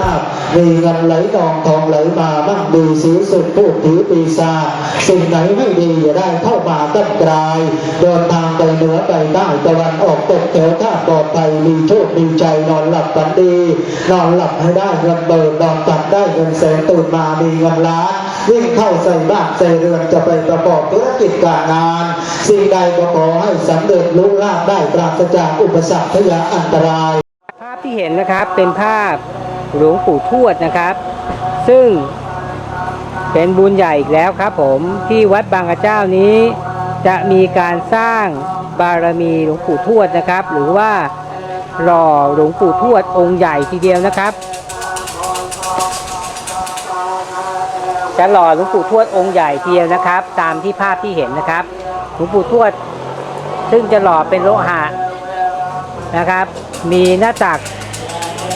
ลาภมีเงินไหลนองทองไหลมามั่งมีสีสุดพูดผีปีศาจสิ่งไหนไม่ดีอย่าได้เข้ามาตั้งกลายเดินทางไปเหนือไปใต้ตะวันออกตกแถวท่าปลอดภัยมีโชคมีใจนอนหลับฝันดี นอนหลับให้ได้เงินเบิกนอนตับได้เงินแสนตื่นมามีเงินล้านวิ่งเข้าใส่บ้านใส่เรือนจะไปประกอบธุรกิจการงาน สิ่งใดก็ขอให้สำเร็จลุล่าได้ปราศจากอุปสรรคพยาอันตราย ภาพที่เห็นนะครับเป็นภาพ หลวงปู่ทวดนะครับ ซึ่งเป็นบุญใหญ่อีกแล้วครับผมที่วัดบางกระเจ้านี้ จะมีการสร้างบารมีหลวงปู่ทวดนะครับ หรือว่าหล่อหลวงปู่ทวดองค์ใหญ่ทีเดียวนะครับ จะหล่อหลวงปู่ทวดองค์ใหญ่ทีเดียวนะครับ ตามที่ภาพที่เห็นนะครับหลวงปู่ทวด ซึ่งจะหล่อเป็นโลหะนะครับ มีหน้าตัก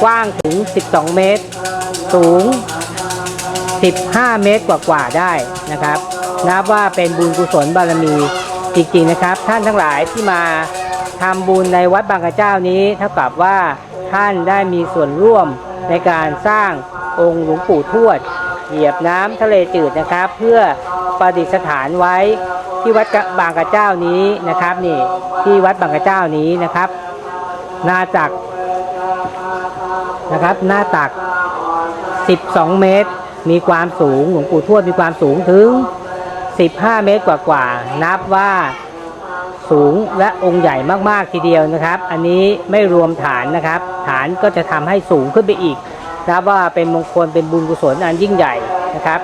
กว้างถึง 12 เมตร สูง 15 เมตรกว่าๆได้นะครับ นับว่าเป็นบุญกุศลบารมีจริงๆนะครับ ท่านทั้งหลายที่มาทำบุญในวัดบางกระเจ้านี้เท่ากับว่าท่านได้มีส่วนร่วมในการสร้างองค์หลวงปู่ทวด เหยียบน้ำทะเลจืดนะครับ เพื่อประดิษฐานไว้ที่วัดบางกระเจ้านี้นะครับนี่ที่วัดบางกระเจ้านี้นะครับ นาตัก นะครับ หน้าตัก 12 เมตร มีความสูงหลวงปู่ทวดมีความสูงถึง 15 เมตรกว่าๆนับว่าสูงและองค์ใหญ่มากๆทีเดียวนะครับ อันนี้ไม่รวมฐานนะครับ ฐานก็จะทำให้สูงขึ้นไปอีกนับว่าเป็นมงคลเป็นบุญกุศลอันยิ่งใหญ่นะครับ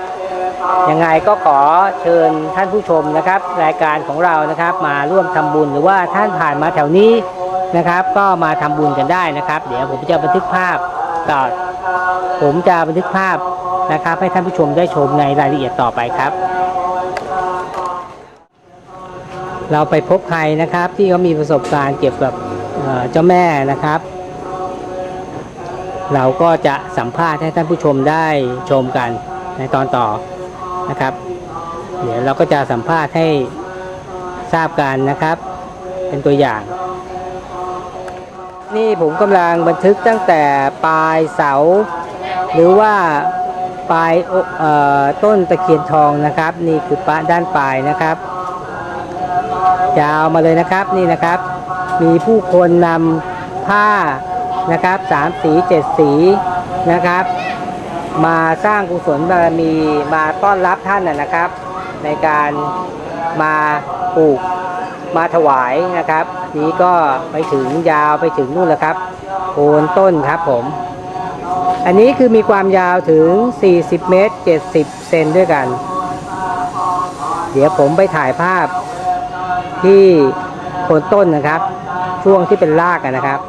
ยังไงก็ขอเชิญท่านผู้ชมนะครับ รายการของเรานะครับ มาร่วมทำบุญหรือว่าท่านผ่านมาแถวนี้นะครับ ก็มาทำบุญกันได้นะครับ เดี๋ยวผมจะบันทึกภาพ ผมจะบันทึกภาพนะครับ ให้ท่านผู้ชมได้ชมในรายละเอียดต่อไปครับ เราไปพบใครนะครับที่เขามีประสบการณ์เกี่ยวกับเอ่อเจ้าแม่นะครับ เราก็จะสัมภาษณ์ให้ท่านผู้ชมได้ชมกันในตอนต่อนะครับ เดี๋ยวเราก็จะสัมภาษณ์ให้ทราบกันนะครับ เป็นตัวอย่าง นี่ผมกำลังบันทึกตั้งแต่ปลายเสา หรือว่าปลายต้นตะเคียนทองนะครับ นี่คือปะด้านปลายนะครับ ยาวมาเลยนะครับนี่นะครับ มีผู้คนนำผ้านะครับสามสีเจ็ดสีนะครับ มาสร้างกุศลบารมีมาต้อนรับท่านนะนะครับ ในการมาปลูก มาถวายนะครับ นี้ก็ไปถึงยาวไปถึงนู่นแล้วครับโคนต้นครับผม อันนี้คือมีความยาวถึง 40 เมตร 70 เซนด้วยกัน เดี๋ยวผมไปถ่ายภาพที่โคนต้นนะครับ ช่วงที่เป็นรากนะครับ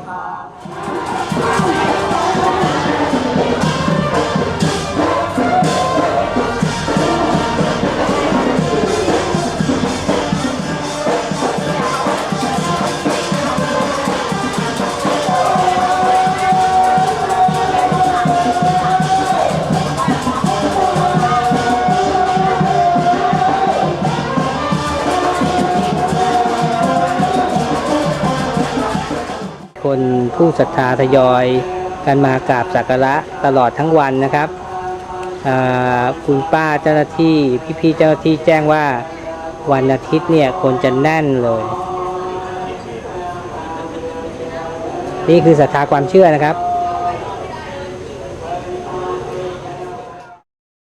คนผู้ศรัทธาทยอยกันมากราบสักการะตลอดทั้งวันนะครับคุณป้าเจ้าหน้าที่พี่ๆเจ้าหน้าที่แจ้งว่าวันอาทิตย์เนี่ยคนจะแน่นเลย นี่คือศรัทธาความเชื่อนะครับ